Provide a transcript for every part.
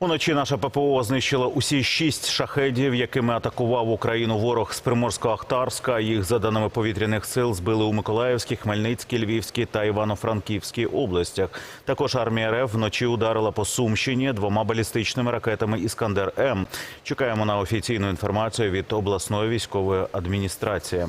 Уночі наша ППО знищила усі шість шахедів, якими атакував Україну ворог з Приморсько-Ахтарська. Їх за даними повітряних сил збили у Миколаївській, Хмельницькій, Львівській та Івано-Франківській областях. Також армія РФ вночі ударила по Сумщині двома балістичними ракетами Іскандер М. Чекаємо на офіційну інформацію від обласної військової адміністрації.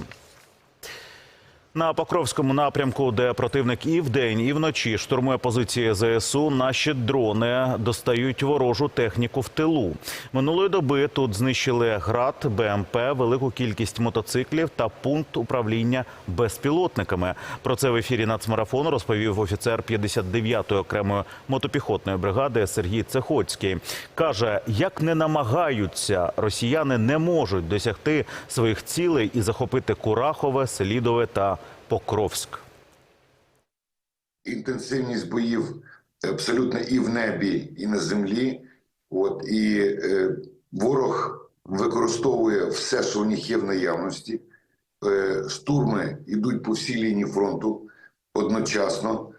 На Покровському напрямку, де противник і вдень, і вночі штурмує позиції ЗСУ, наші дрони достають ворожу техніку в тилу. Минулої доби тут знищили град, БМП, велику кількість мотоциклів та пункт управління безпілотниками. Про це в ефірі нацмарафону розповів офіцер 59-ї окремої мотопіхотної бригади Сергій Цехоцький. Каже, як не намагаються, росіяни не можуть досягти своїх цілей і захопити Курахове, Селідове та Покровськ. інтенсивність боїв абсолютно і в небі, і на землі. От і е, ворог використовує все, що у них є в наявності. Е, штурми йдуть по всій лінії фронту одночасно.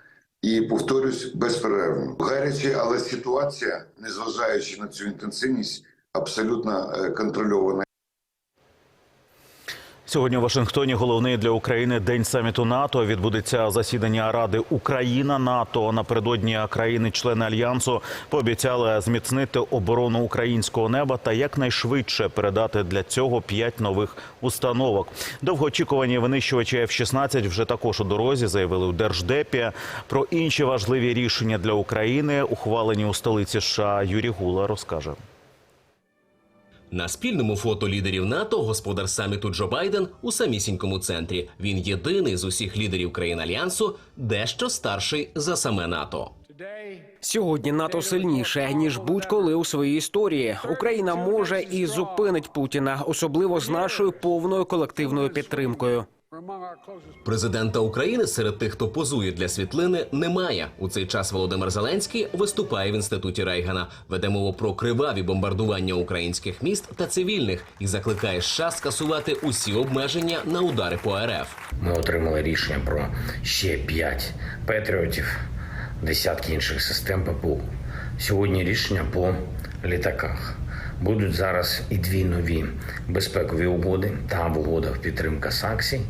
І повторюсь безперервно. Гаряче, але ситуація, незважаючи на цю інтенсивність, абсолютно е, контрольована. Сьогодні у Вашингтоні головний для України день саміту НАТО. Відбудеться засідання Ради Україна НАТО. Напередодні країни-члени альянсу пообіцяли зміцнити оборону українського неба та якнайшвидше передати для цього п'ять нових установок. Довгоочікувані винищувачі F-16 вже також у дорозі заявили у держдепі. Про інші важливі рішення для України, ухвалені у столиці США. Юрій Гула розкаже. На спільному фото лідерів НАТО господар саміту Джо Байден у самісінькому центрі. Він єдиний з усіх лідерів країн альянсу, дещо старший за саме НАТО. Сьогодні НАТО сильніше ніж будь-коли у своїй історії. Україна може і зупинить Путіна, особливо з нашою повною колективною підтримкою. Президента України серед тих, хто позує для світлини, немає. У цей час Володимир Зеленський виступає в інституті Рейгана, веде мову про криваві бомбардування українських міст та цивільних і закликає США скасувати усі обмеження на удари по РФ. Ми отримали рішення про ще 5 патріотів, десятки інших систем ППУ. Сьогодні рішення по літаках. Будуть зараз і дві нові безпекові угоди та в угодах підтримка Саксі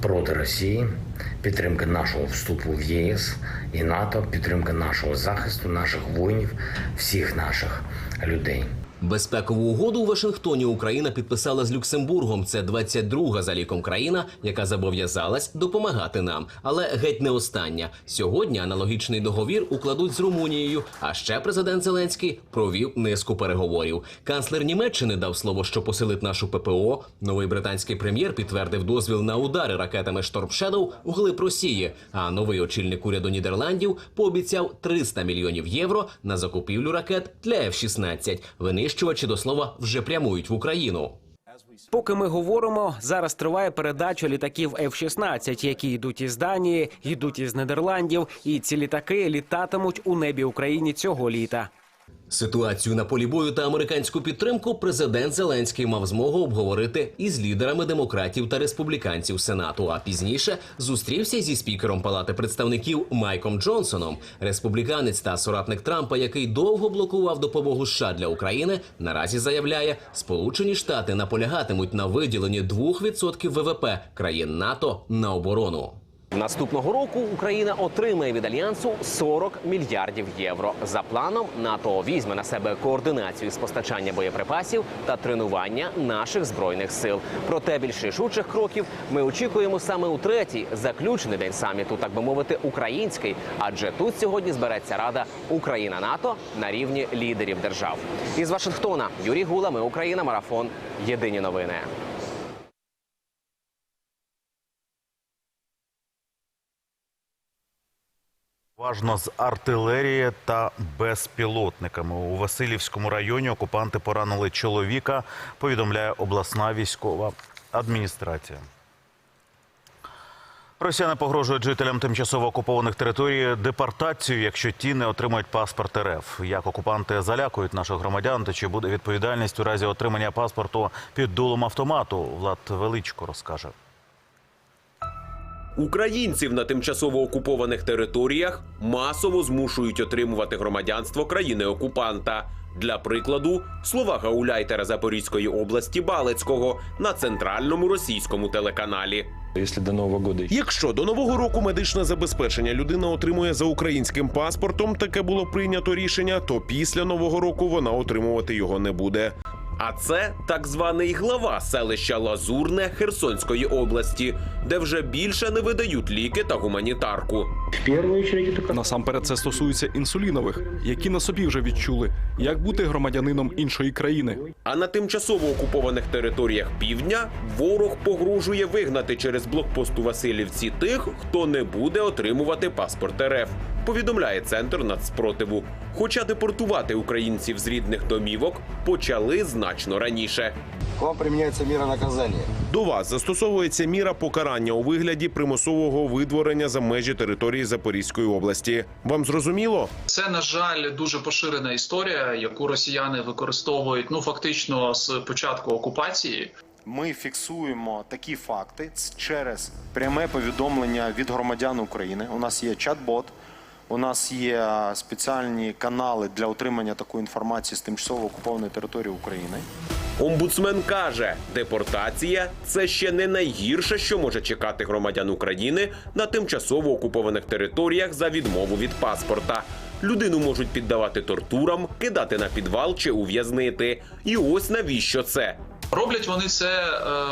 проти Росії, підтримка нашого вступу в ЄС і НАТО, підтримка нашого захисту, наших воїнів, всіх наших людей. Безпекову угоду у Вашингтоні Україна підписала з Люксембургом. Це 22-га за ліком країна, яка зобов'язалась допомагати нам. Але геть не остання. Сьогодні аналогічний договір укладуть з Румунією. А ще президент Зеленський провів низку переговорів. Канцлер Німеччини дав слово, що посилить нашу ППО. Новий британський прем'єр підтвердив дозвіл на удари ракетами Shadow в глиб Росії. А новий очільник уряду Нідерландів пообіцяв 300 мільйонів євро на закупівлю ракет для F-16. Винищувачі до слова вже прямують в Україну. Поки ми говоримо, зараз триває передача літаків F-16, які йдуть із Данії, йдуть із Нідерландів, і ці літаки літатимуть у небі України цього літа. Ситуацію на полі бою та американську підтримку президент Зеленський мав змогу обговорити із лідерами демократів та республіканців Сенату. А пізніше зустрівся зі спікером Палати представників Майком Джонсоном. Республіканець та соратник Трампа, який довго блокував допомогу США для України, наразі заявляє, Сполучені Штати наполягатимуть на виділенні 2% ВВП країн НАТО на оборону. Наступного року Україна отримає від альянсу 40 мільярдів євро. За планом НАТО візьме на себе координацію з постачання боєприпасів та тренування наших збройних сил. Проте більш рішучих кроків ми очікуємо саме у третій заключений день саміту, так би мовити, український. Адже тут сьогодні збереться Рада Україна НАТО на рівні лідерів держав. Із Вашингтона Юрій Гула, ми Україна, марафон. Єдині новини. Важно з артилерії та безпілотниками у Васильівському районі. Окупанти поранили чоловіка. Повідомляє обласна військова адміністрація. Росіяни погрожують жителям тимчасово окупованих територій депортацією, якщо ті не отримають паспорт РФ. Як окупанти залякують наших громадян, та чи буде відповідальність у разі отримання паспорту під дулом автомату? Влад Величко розкаже. Українців на тимчасово окупованих територіях масово змушують отримувати громадянство країни-окупанта. Для прикладу, слова гауляйтера Запорізької області Балецького на центральному російському телеканалі. Если до Нового года Якщо до нового року медичне забезпечення людина отримує за українським паспортом, таке було прийнято рішення, то після нового року вона отримувати його не буде. А це так званий глава селища Лазурне Херсонської області, де вже більше не видають ліки та гуманітарку. Насамперед це стосується інсулінових, які на собі вже відчули, як бути громадянином іншої країни. А на тимчасово окупованих територіях півдня ворог погрожує вигнати через блокпост у Васильівці тих, хто не буде отримувати паспорт РФ. Повідомляє центр нацпротиву. Хоча депортувати українців з рідних домівок почали значно раніше. К вам применяется мера наказания. До вас застосовується міра покарання у вигляді примусового видворення за межі території Запорізької області. Вам зрозуміло? Це на жаль дуже поширена історія, яку росіяни використовують ну фактично з початку окупації. Ми фіксуємо такі факти через пряме повідомлення від громадян України. У нас є чат-бот, у нас є спеціальні канали для отримання такої інформації з тимчасово окупованої території України. Омбудсмен каже, депортація це ще не найгірше, що може чекати громадян України на тимчасово окупованих територіях за відмову від паспорта. Людину можуть піддавати тортурам, кидати на підвал чи ув'язнити. І ось навіщо це? Роблять вони це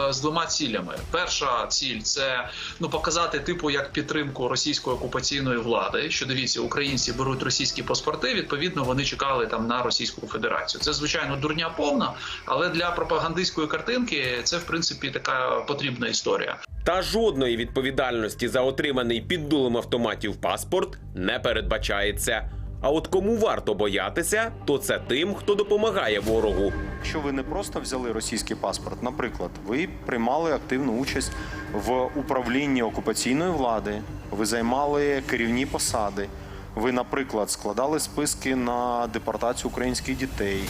е, з двома цілями. Перша ціль це ну показати типу як підтримку російської окупаційної влади. Що дивіться, українці беруть російські паспорти. Відповідно, вони чекали там на Російську Федерацію. Це звичайно дурня повна, але для пропагандистської картинки це в принципі така потрібна історія. Та жодної відповідальності за отриманий під дулом автоматів паспорт не передбачається. А от кому варто боятися, то це тим, хто допомагає ворогу. Якщо ви не просто взяли російський паспорт, наприклад, ви приймали активну участь в управлінні окупаційної влади, ви займали керівні посади, ви, наприклад, складали списки на депортацію українських дітей,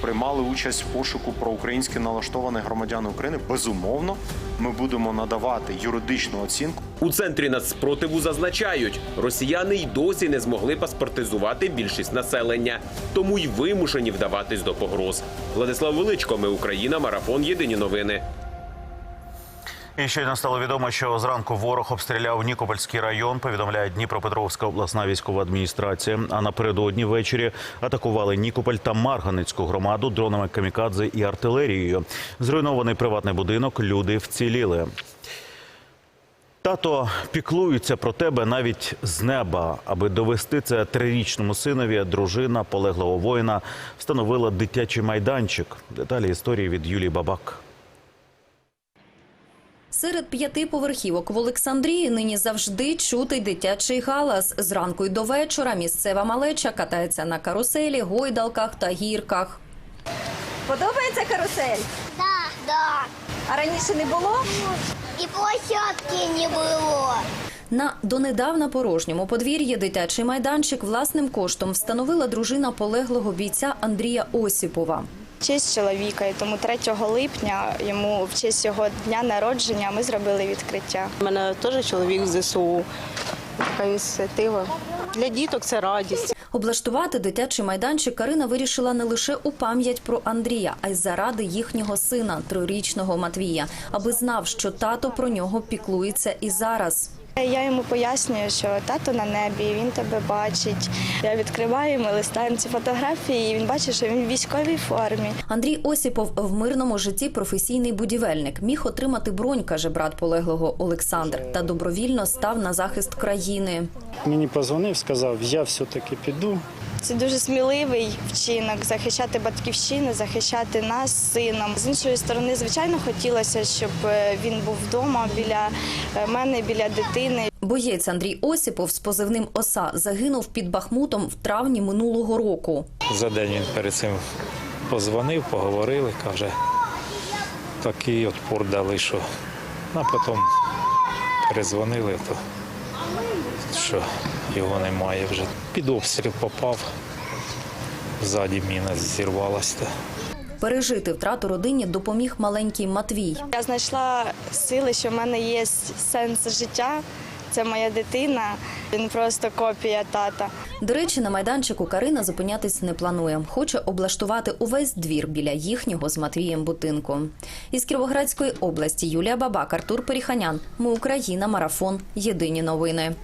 приймали участь в пошуку про українськи налаштованих громадян України, безумовно, ми будемо надавати юридичну оцінку. У центрі нацспротиву зазначають, росіяни й досі не змогли паспортизувати більшість населення, тому й вимушені вдаватись до погроз. Владислав Величко, ми Україна, марафон. Єдині новини. І щойно стало відомо, що зранку ворог обстріляв Нікопольський район. Повідомляє Дніпропетровська обласна військова адміністрація. А напередодні ввечері атакували Нікополь та Марганицьку громаду дронами камікадзе і артилерією. Зруйнований приватний будинок. Люди вціліли. Тато піклується про тебе навіть з неба, аби довести це трирічному синові. Дружина полеглого воїна встановила дитячий майданчик. Деталі історії від Юлії Бабак. Серед п'яти поверхівок в Олександрії нині завжди чутий дитячий галас. Зранку й до вечора місцева малеча катається на каруселі, гойдалках та гірках. Подобається карусель? Да, да. А раніше не було? І площадки не було. На донедавна порожньому подвір'ї дитячий майданчик власним коштом встановила дружина полеглого бійця Андрія Осіпова. Честь чоловіка, і тому 3 липня йому в честь його дня народження ми зробили відкриття. У мене теж чоловік з ЗСУ. Така ініціатива. Для діток це радість. Облаштувати дитячий майданчик Карина вирішила не лише у пам'ять про Андрія, а й заради їхнього сина, трирічного Матвія, аби знав, що тато про нього піклується і зараз. Я йому пояснюю, що тато на небі, він тебе бачить. Я відкриваю, ми листаємо ці фотографії, і він бачить, що він в військовій формі. Андрій Осіпов в мирному житті професійний будівельник. Міг отримати бронь, каже брат полеглого Олександр, та добровільно став на захист країни. мені позвонив, сказав, я все-таки піду. Це дуже сміливий вчинок захищати батьківщину, захищати нас з сином. З іншої сторони, звичайно, хотілося, щоб е, він був вдома біля е, мене, біля дитини. Боєць Андрій Осіпов з позивним Оса загинув під Бахмутом в травні минулого року. За день він перед цим позвонив, поговорили, каже, такий отпор дали, що а потім перезвонили, то що його немає вже. Під обстріл попав, ззаді міна зірвалася. Пережити втрату родині допоміг маленький Матвій. Я знайшла сили, що в мене є сенс життя, Це моя дитина. Він просто копія тата. До речі, на майданчику Карина зупинятись не планує. Хоче облаштувати увесь двір біля їхнього з Матвієм будинку. Із Кіровоградської області Юлія Бабак, Артур Періханян. Ми Україна. Марафон. Єдині новини.